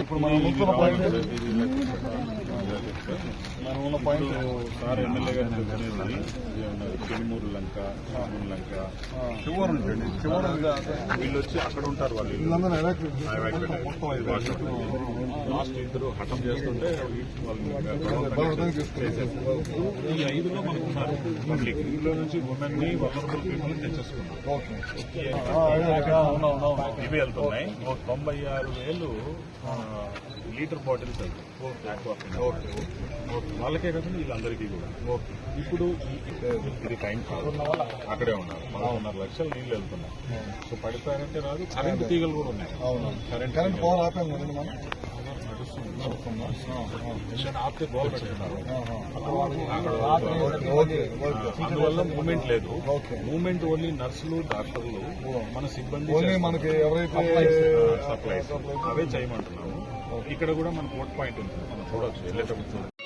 ఇప్పుడు మనం ఉంటున్న పాయింట్ మనం ఉన్న పాయింట్ సార్ ఎమ్మెల్యే గారు చెప్పినది చెన్నూరు లంక లంక. చివరి నుంచి చివరి వీళ్ళు వచ్చి అక్కడ ఉంటారు వాళ్ళు. లాస్ట్ ఇద్దరు హఠం చేస్తుంటే. ఈ ఐదులో ఉన్నారు పబ్లిక్. ఇందులో నుంచి ఉమెన్ని వలనరబుల్ పీపుల్ తెచ్చేసుకున్నాం ఇవి వెళ్తున్నాయి. తొంభై ఆరు వేలు లీటర్ బాటిల్స్ వెళ్తాయి. వాళ్ళకే కాకుండా వీళ్ళందరికీ కూడా. ఇప్పుడు ఇది టైం కాదు. అక్కడే ఉన్నారు. పదకొండున్నర లక్షలు నీళ్ళు వెళ్తున్నాయి. సో పడిపోయారంటే రాదు. కరెంట్ తీగలు కూడా ఉన్నాయి. కరెంట్ కరెంట్ పవర్ కదండి మనం ఆపితే గోల్ పెట్టుకున్నారు అందువల్ల మూమెంట్ లేదు. మూమెంట్ ఓన్లీ నర్సులు డాక్టర్లు మన సిబ్బంది ఓన్లీ. మనకి ఎవరైతే సప్లైస్. అవే చేయమంటున్నాము. ఇక్కడ కూడా మన కోట్ పాయింట్ ఉంది. మనం చూడొచ్చు. వెళ్ళేటప్పుడు చూడొచ్చు